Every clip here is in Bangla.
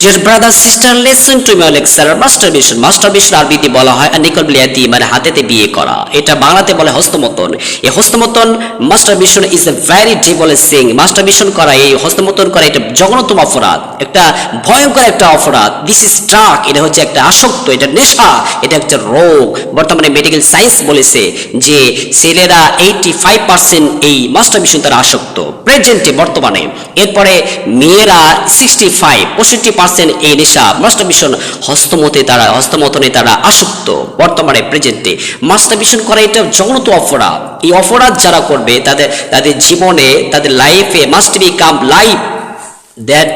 Dear brother, sister, listen to my lecture. Masturbation. Masturbation আরবিতে বলা হয় নিকল বিলিয়াতি মানে হাতেতে বিয়ে করা। এটা বাংলাতে বলে হস্তমতন। এই হস্তমতন মাস্টারবেশন ইজ এ ভেরি ডেবলেস সিং মাস্টারবেশন করা এই হস্তমতন করা এটা জঘন্যতম অপরাধ। একটা ভয়ঙ্কর একটা অপরাধ। দিস ইজ ট্রাক এটা হচ্ছে একটা আসক্ত এটা নেশা এটা একটা রোগ। বর্তমানে মেডিকেল সায়েন্স বলেছে যে ছেলেরা এইটি ফাইভ পার্সেন্ট এই মাস্টারবেশন তারা আসক্ত। প্রেজেন্টে বর্তমানে। এরপরে মেয়েরা সিক্সটি ফাইভ পঁয়ষট্টি পার্সেন্ট এই নেশা। মাস্টারবেশন হস্তমতে তারা হস্তমতনে তারা আসক্ত। বর্তমানে প্রেজেন্টে মাস্টারবেশন করা এটা জগনত অপরাধ। এই অপরাধ যারা করবে, তাদের তাদের জীবনে, তাদের লাইফে must become life that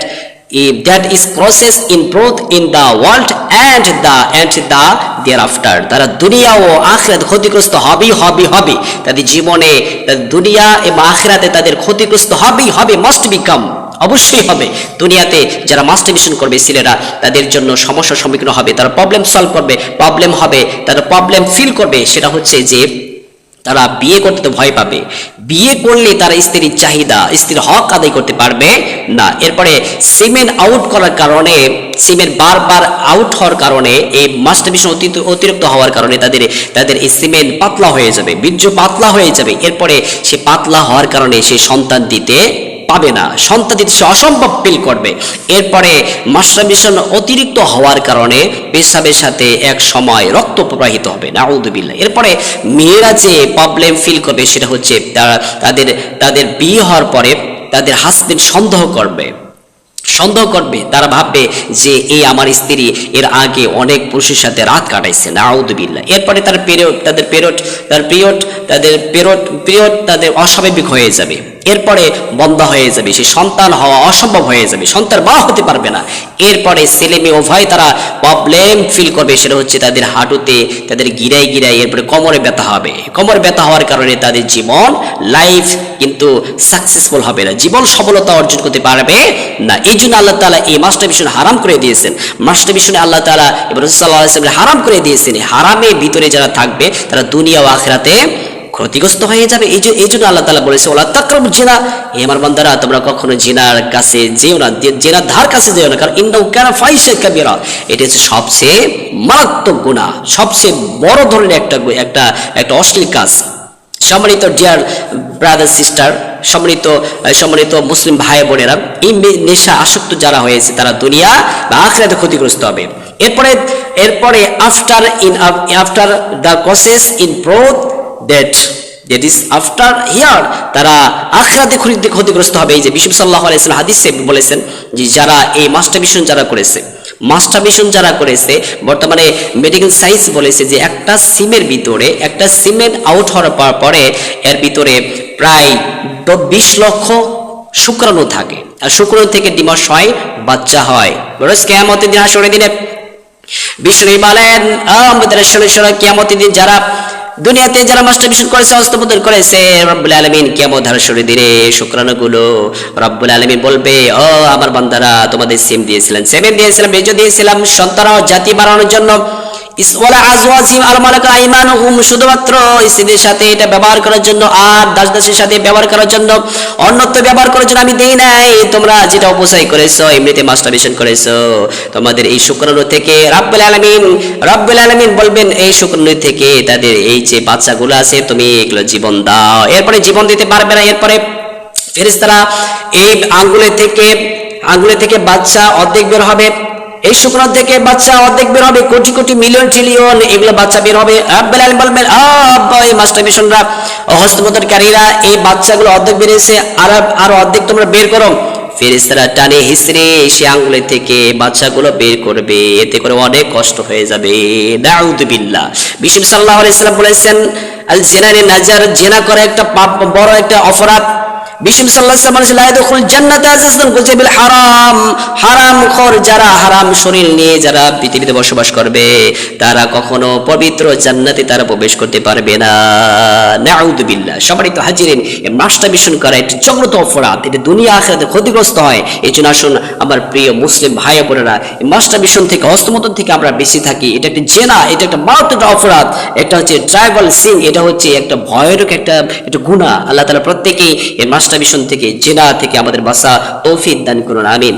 if that is process in both in the world and the and the thereafter. তারা দুনিয়া ও আখিরাত ক্ষতিগ্রস্ত হবেই হবে হবে তাদের জীবনে, তাদের দুনিয়া এবং আখিরাতে তাদের ক্ষতিগ্রস্ত হবেই হবে মাস্ট বিকাম অবশ্যই হবে। দুনিয়াতে যারা মাস্টারবেশন করবে ছেলেরা তাদের জন্য সমস্যার সম্মুখীন হবে, তারা প্রবলেম সলভ করবে প্রবলেম হবে, তারা প্রবলেম ফিল করবে, সেটা হচ্ছে যে তারা বিয়ে করতে তো ভয় পাবে। বিয়ে করলে তারা স্ত্রীর চাহিদা, স্ত্রীর হক আদায় করতে পারবে না। এরপরে সিমেন্ট আউট করার কারণে সিমেন্ট বারবার আউট হওয়ার কারণে, এই মাস্টারবেশন অতিরিক্ত হওয়ার কারণে তাদের তাদের এই সিমেন্ট পাতলা হয়ে যাবে, বীর্য পাতলা হয়ে যাবে। এরপরে সে পাতলা হওয়ার কারণে সে সন্তান দিতে পাবে না। সন্তান দিতে সে অসম্ভব ফিল করবে। এরপরে মাস্টারবেশন অতিরিক্ত হওয়ার কারণে পেশাবের সাথে এক সময় রক্ত প্রবাহিত হবে। নাউদুবিল্লা এরপরে মেয়েরা যে প্রবলেম ফিল করবে সেটা হচ্ছে তাদের তাদের বিয়ে হওয়ার পরে তাদের হাজবেন্ড সন্দেহ করবে। সন্দেহ করবে। তারা ভাববে যে এই আমার স্ত্রী এর আগে অনেক পুরুষের সাথে রাত কাটাইছে। নাউদুবিল্লা এরপরে তার পিরিয়ড তাদের পিরিয়ড তার পিরিয়ড তাদের পিরিয়ড পিরিয়ড তাদের অস্বাভাবিক হয়ে যাবে। এরপরে বন্ধ হয়ে যাবে, সে সন্তান হওয়া অসম্ভব হয়ে যাবে, সন্তান মা হতে পারবে না। এরপরে ছেলে মেয়ে উভয় তারা প্রবলেম ফিল করবে, সেটা হচ্ছে তাদের হাঁটুতে তাদের গিরাই গিরাই এরপরে কোমরে ব্যথা হবে। কোমরে ব্যথা হওয়ার কারণে তাদের জীবন লাইফ কিন্তু সাকসেসফুল হবে না। জীবন সফলতা অর্জন করতে পারবে না। এই জন্য আল্লাহ তালা এই মাস্টারবিশন হারাম করে দিয়েছেন। মাস্টারবিশনে আল্লাহ তালা সাল্লাহ হারাম করে দিয়েছেন। হারামের ভিতরে যারা থাকবে, তারা দুনিয়া ও আখেরাতে ক্ষতিগ্রস্ত হয়ে যাবে, এই যে এই জন্য আল্লাহ তালা বলেছে, ওলা তাকরম জিনা। হে আমার বান্দারা, তোমরা কখনো জিনার কাছে যেও না জেনার ধার কাছে যেও না, কারণ ইন্দাউ কেন ফাইসে কাবিরা। এটা হচ্ছে সবচেয়ে মারাত্মক গুণা সবচেয়ে বড় ধরনের একটা একটা একটা অশ্লীল কাজ। সম্মানিত ডিয়ার ব্রাদার সিস্টার সম্মানিত সম্মানিত মুসলিম ভাই বোনেরা, এই নেশা আসক্ত যারা হয়েছে, তারা দুনিয়া বা আখরাতে ক্ষতিগ্রস্ত হবে। এরপরে এরপরে after in after the process in প্রোথ that that is after here তারা আখরাতে ক্ষতি- ক্ষতিগ্রস্ত হবে। এই যে বিশ্বম সাল্লাহ আলাইসাল্লাম হাদিসে বলেছেন যে যারা এই মাস্টারবিশন যারা করেছে মাস্টারবিশন যারা করেছে, বর্তমানে মেডিকেল সায়েন্স বলেছে যে একটা সিমের ভিতরে, একটা সিমেন্ট আউট হওয়ার পরে এর ভিতরে প্রায় বিশ লক্ষ শুক্রাণু থাকে। আর শুক্রাণু থেকে ডিমাস হয় বাচ্চা হয়। বরস কেয়ামতের দিন আসরে দিনে বিষ্ণু বলেন। আমাদের সরাসরি কিয়ামতি দিন যারা দুনিয়াতে যারা মাস্টারবিশন করেছে হস্তবোধন করেছে, রব্বুল আলমিন কেমন ধারসরে দিনে শুক্রাণুগুলো রব্বুল আলমিন বলবে, ও আমার বান্দারা, তোমাদের সিম দিয়েছিলেন সেভেন দিয়েছিলাম বেজো দিয়েছিলাম সন্তান জাতি বাড়ানোর জন্য শুধুমাত্র স্ত্রীদের সাথে এটা ব্যবহার করার জন্য আর দাস দাসের সাথে ব্যবহার করার জন্য অন্যত্র ব্যবহার করার জন্য আমি দেই নাই। তোমরা যেটা অপচয় করেছ, এমনিতে মাস্টারবেশন করেছ। তোমাদের এই শুক্রাণু থেকে রাব্বুল আলামিন রাব্বুল আলামিন বলবেন, এই শুক্রাণু থেকে তাদের এই যে বাচ্চাগুলো আছে, তুমি এগুলো জীবন দাও। এরপরে জীবন দিতে পারবে না, এরপরে ফেরেশতারা এই আঙ্গুলে থেকে আঙ্গুলে থেকে বাচ্চা অর্ধেক বের হবে। এই শুক্রাণু থেকে বাচ্চা অর্ধেক বের হবে, কোটি কোটি মিলিয়ন ট্রিলিয়ন, এগুলো বাচ্চা বের হবে। রাব্বুল আলামিন বলবেন আব্বা এই মাস্টারবেশনরা হস্তমতনকারীরা এই বাচ্চাগুলো অর্ধেক বেরিয়েছে আর আর অর্ধেক তোমরা বের করো। ফেরেস্তারা টানে হিসড়ে সে আঙ্গুলের থেকে বাচ্চাগুলো বের করবে, এতে করে অনেক কষ্ট হয়ে যাবে। দাউদ বিল্লাহ। বিশ্বম সাল্লাহ আলাইসাল্লাম বলেছেন আল জেনারে নাজার, জেনা করা একটা পাপ, বড় একটা অপরাধ। সাল্লাহ হারাম। হারাম খর যারা হারাম শরীর নিয়ে যারা পৃথিবীতে বসবাস করবে, তারা কখনো পবিত্র জান্নাতে তারা প্রবেশ করতে পারবে না। সবারই তো এই মাস্টারবেশন করা অপরাধ। দুনিয়া আখেরাতে ক্ষতিগ্রস্ত হয়। এই জন্য আসুন, আমার প্রিয় মুসলিম ভাই বোনেরা, এই মাস্টারবেশন থেকে হস্তমতন থেকে আমরা বেশি থাকি। এটা একটা জেনা, এটা একটা মারাত্মক অপরাধ। এটা হচ্ছে ট্রাইবাল সিং, এটা হচ্ছে একটা ভয়ানক একটা একটা গুণা আল্লাহ তালা প্রত্যেকেই এই মাস্টারবেশন থেকে জেনা থেকে আমাদের বাসা তৌফিক দান করুন আমিন।